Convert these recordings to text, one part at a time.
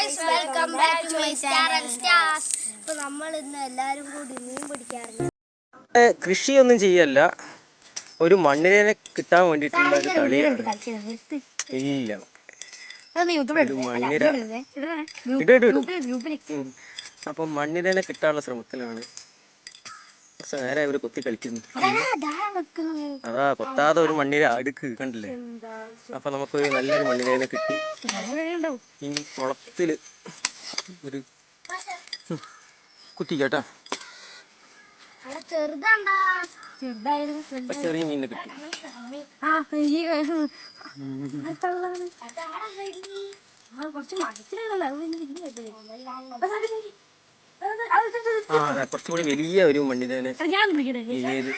Welcome back to my channel stars ഇപ്പോ നമ്മൾ ഇന്ന് എല്ലാരും കൂടി മീൻ പിടിക്കാറുണ്ട്. ഏ, കൃഷിയൊന്നും ചെയ്യല്ല. ഒരു മണ്ണിനെ കിട്ടാൻ വേണ്ടിയിട്ടുള്ള ഒരു കളിയാണ്. ഇല്ല. അപ്പൊ മണ്ണിര. അപ്പം മണ്ണിരനെ കിട്ടാനുള്ള ശ്രമത്തിലാണ് കുറച്ച് നേരെ ഇവർ കൊത്തി കളിക്കുന്നു. അതാ കൊത്താതെ ഒരു മണ്ണിര അടുക്ക് കണ്ടില്ലേ? അപ്പൊ നമുക്ക് നല്ലൊരു മണ്ണിര കിട്ടി. ഇനി കുളത്തിൽ ഒരു. കുത്തി കേട്ടാ. ചെറിയ മീനിനെ കിട്ടി. ആ കുറച്ചുകൂടി വലിയ ഒരു മണ്ണിരനെ ഏത്?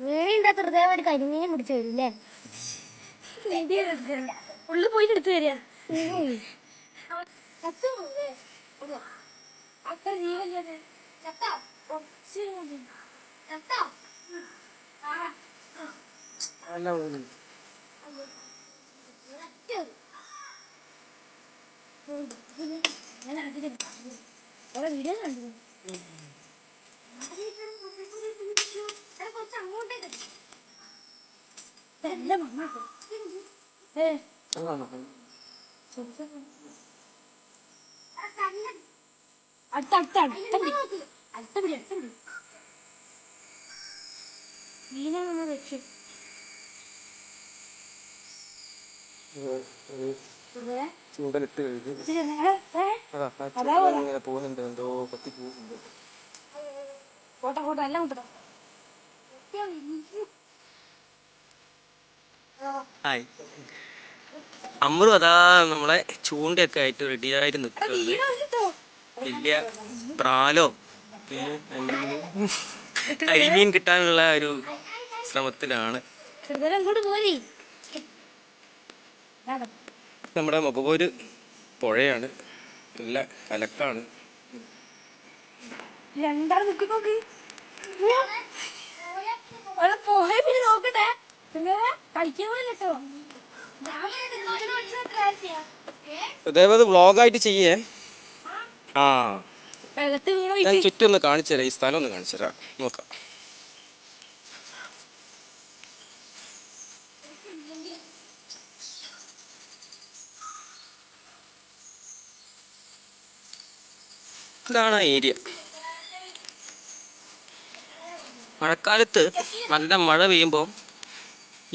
വീടിന്റെ ഒരു കരിമീൻ പിടിച്ചു വരില്ലേ ഉള്ളിൽ പോയിട്ട് എടുത്തു ജീവല്ലേ അല്ല, ഉം. വീഡിയോ കണ്ടു എന്റെ മമ്മ ഏ അടുത്ത അടുത്ത അടുത്ത അടുത്ത പിടി അടുത്ത പിടി മീനാണ് രക്ഷ ഉം, ഉം. ഇതേ ചൂണ്ടലിട്ട് ഇങ്ങനെ പോകുന്നുണ്ട്. എന്തോ കത്തി പോകുന്നുണ്ട്. ഫോട്ടോ ഫോട്ടോ എല്ലാം കൊണ്ടോ ഹായ്. അമ്മറും അതാ നമ്മളെ ചൂണ്ടയൊക്കെ ആയിട്ട് റെഡി ആയിട്ട് നിൽക്കുന്നത് വലിയ പ്രാലോ പിന്നെ കരിമീൻ കിട്ടാനുള്ള ഒരു ശ്രമത്തിലാണ്. അങ്ങോട്ട് പോരി. നമ്മുടെ മുഖപോര് പുഴയാണ്. നല്ല അലക്കാണ്. രണ്ടാൾ നിക്ക് നോക്ക്. അവിടെ പോയ പിന്നെ നോക്കട്ടെ. പിന്നെ കളിക്കാൻ പോലട്ടോ അതേപോലെ വ്ളോഗായിട്ട് ചെയ്യേ. ആ. ചുറ്റും ഒന്ന് കാണിച്ചു തരാം ഈ സ്ഥലം ഒന്ന് കാണിച്ചു തരാം നോക്കാം. ഇതാണ് ഏരിയ. മഴക്കാലത്ത് നല്ല മഴ പെയ്യുമ്പോൾ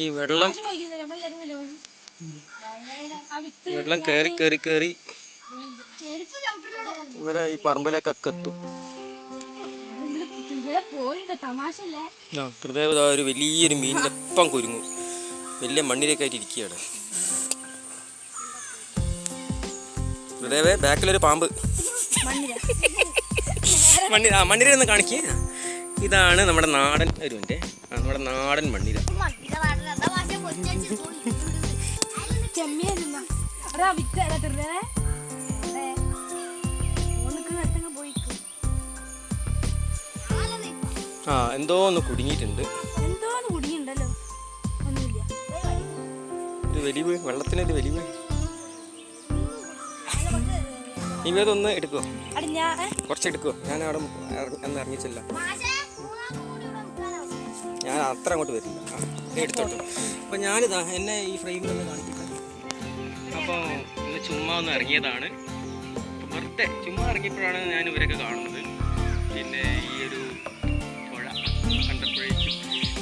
ഈ വെള്ളം വെള്ളം കയറി കയറി കയറി ഇവിടെ ഈ പറമ്പിലേക്കൊക്കെ എത്തും. ആ ഹൃദയവത ഒരു വലിയൊരു മീനിനൊപ്പം കുരുങ്ങും. വലിയ മണ്ണിലേക്ക് ആയിട്ട് ഇരിക്കുകയാണ്. ഹൃദയവേ ബാക്കിലൊരു പാമ്പ്. മണ്ണിര. ആ മണ്ണിര ഒന്ന് കാണിക്കേ. ഇതാണ് നമ്മുടെ നാടൻ ആ നമ്മുടെ നാടൻ മണ്ണിര. ആ എന്തോ ഒന്ന് കുടുങ്ങിയിട്ടുണ്ട്. എന്തോന്ന് കുടിയുണ്ടല്ലോ ഒന്നുമില്ല. ഒരു വലിവ് വെള്ളത്തിനൊരു വലിവ്. ഇവതൊന്ന് എടുക്കുവോ? കുറച്ച് എടുക്കുവോ? ഞാൻ അവിടെ എന്ന് ഇറങ്ങിച്ചില്ല ഞാൻ അത്ര അങ്ങോട്ട് വരില്ല. എടുത്തോട്ടു. അപ്പൊ ഞാനിതാ എന്നെ ഈ ഫ്രെയിമിൽ ഒന്ന് കാണിക്കട്ടെ. അപ്പോൾ ഇന്ന് ചുമ്മാ ഒന്ന് ഇറങ്ങിയതാണ്. വെറുതെ ചുമ്മാ ഇറങ്ങിയപ്പോഴാണ് ഞാൻ ഇവരൊക്കെ കാണുന്നത്. പിന്നെ ഈ ഒരു പുഴ കണ്ടപ്പോഴേക്കും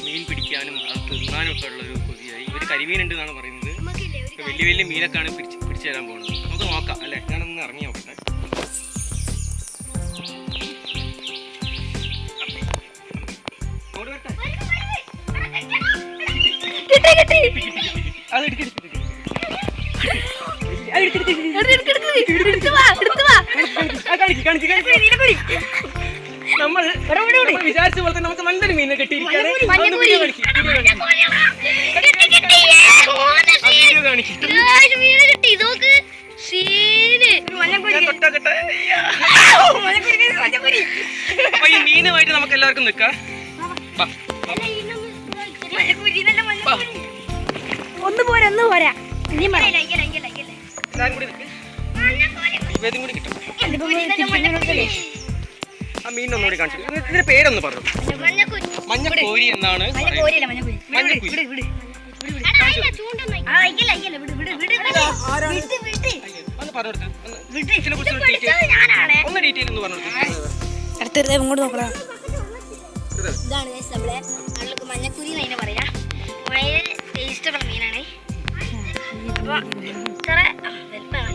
മീൻ പിടിക്കാനും അത് തിന്നാനും ഒക്കെ ഉള്ളൊരു കൊതിയായി. ഇവർ കരിമീൻ ഉണ്ട് എന്നാണ് പറയുന്നത്. വലിയ വലിയ മീനൊക്കെയാണ് പിടിച്ച് പിടിച്ചു തരാൻ പോകുന്നത് നമുക്ക് നോക്കാം. അല്ലേ? ഞാനൊന്ന് ഇറങ്ങി നോക്കട്ടെ? അത് എടുക്ക്, എടുക്ക്, എടുക്ക്. അത് എടുക്ക്, എടുക്ക്, എടുക്ക്. ആ, കാണിക്ക്, കാണിക്ക്, കാണിക്ക്. നമ്മൾ വിചാരിച്ച പോലെ തന്നെ നമുക്ക് നല്ലൊരു മീനെ കിട്ടിയിരിക്കുകയാണ്. നമുക്ക് എല്ലാവർക്കും നിക്കാം വാ, വാ, വാ. ഒന്ന് പോരെ ഒന്ന് പോരാ. ആ മീനൊന്നുകൂടി കാണിച്ചു ഇതിന്റെ പേരൊന്ന് പറഞ്ഞു മഞ്ഞ കോരി എന്നാണ് അടുത്തൊരു മഞ്ഞക്കുരി അടുത്തത് ഇങ്ങോട്ട് നോക്കടാ. ഇത് ഇതാണ് നമ്മളെ നമ്മൾക്ക് മഞ്ഞക്കുരി എന്നതിനെ പറയാ. വളരെ ടേസ്റ്റുള്ള മീനാണ്. അപ്പൊ ഇത്ര വലിപ്പം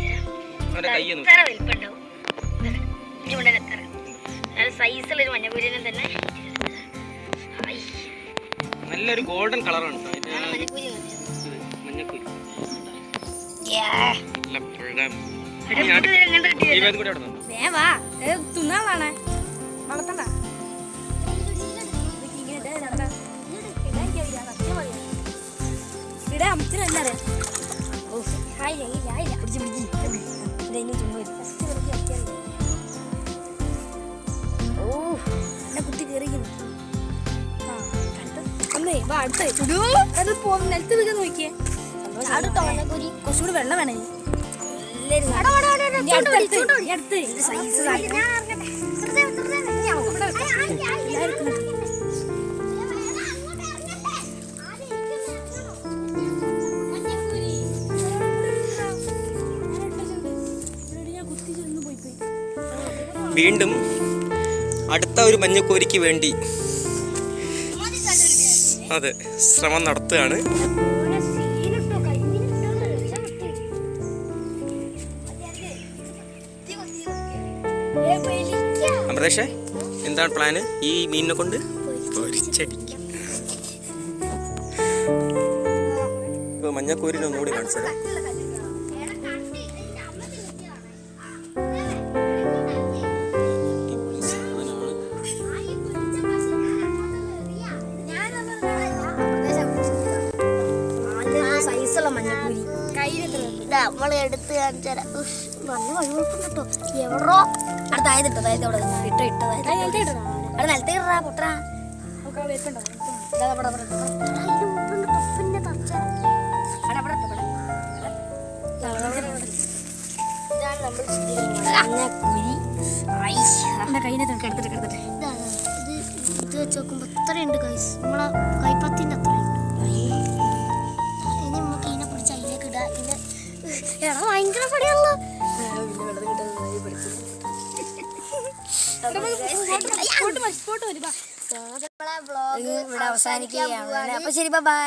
ഇത്ര വലിപ്പം ഉണ്ടാവും ചൂണ്ടൻ എത്ര മഞ്ഞക്കുരിനെ തന്നെ നല്ലൊരു ഗോൾഡൻ കളറാണ് മഞ്ഞക്കുരി മഞ്ഞക്കുരി പഴം അമ്മത്തിന് തന്നെ അറിയാം ഹായ്, ഹായ്, ഹായ്. പിടിച്ച് പിടിച്ച് ഇതിന് ചുമ്മാ ഇരി. ഓ എന്നെ കുത്തി കയറിക്കുന്നു ആ അടുത്ത ഒന്നേ വാ അടുത്ത. ഇടൂ അത് പോ നിലത്ത് വീഴാൻ നോക്കിയേ. അടുത്ത മഞ്ഞക്കുരി. കുറച്ചുകൂടി വെള്ളം വേണേ. ചൂണ്ട അടുത്ത്, സൈസ് ഞാൻ. വീണ്ടും അടുത്ത ഒരു മഞ്ഞക്കോരിക്ക് വേണ്ടി അതെ ശ്രമം നടത്തുകയാണ്. അമൃതേഷേ എന്താണ് പ്ലാന് ഈ മീനിനെ കൊണ്ട്? പൊരിച്ചടിക്കും. ഇപ്പൊ മഞ്ഞക്കോരിനെ ഒന്നുകൂടി കാണിച്ചത് മഞ്ഞപ്പൂരി നമ്മൾ എടുത്ത് കാണിച്ചാൽ നല്ല വഴുവഴുപ്പുണ്ട് കേട്ടോ എവിടോ അടുത്ത ആയത് ഇട്ടോ അതായത് അവിടെ ഇട്ടോ ഇട്ടോ അതായത് അവിടെ നിലത്ത് ഇടാ പൊട്ടാ നമുക്ക് ആ. ബാ ഇവിടെ അവസാനിക്കുകയാണ്. അപ്പൊ ശരി ബൈ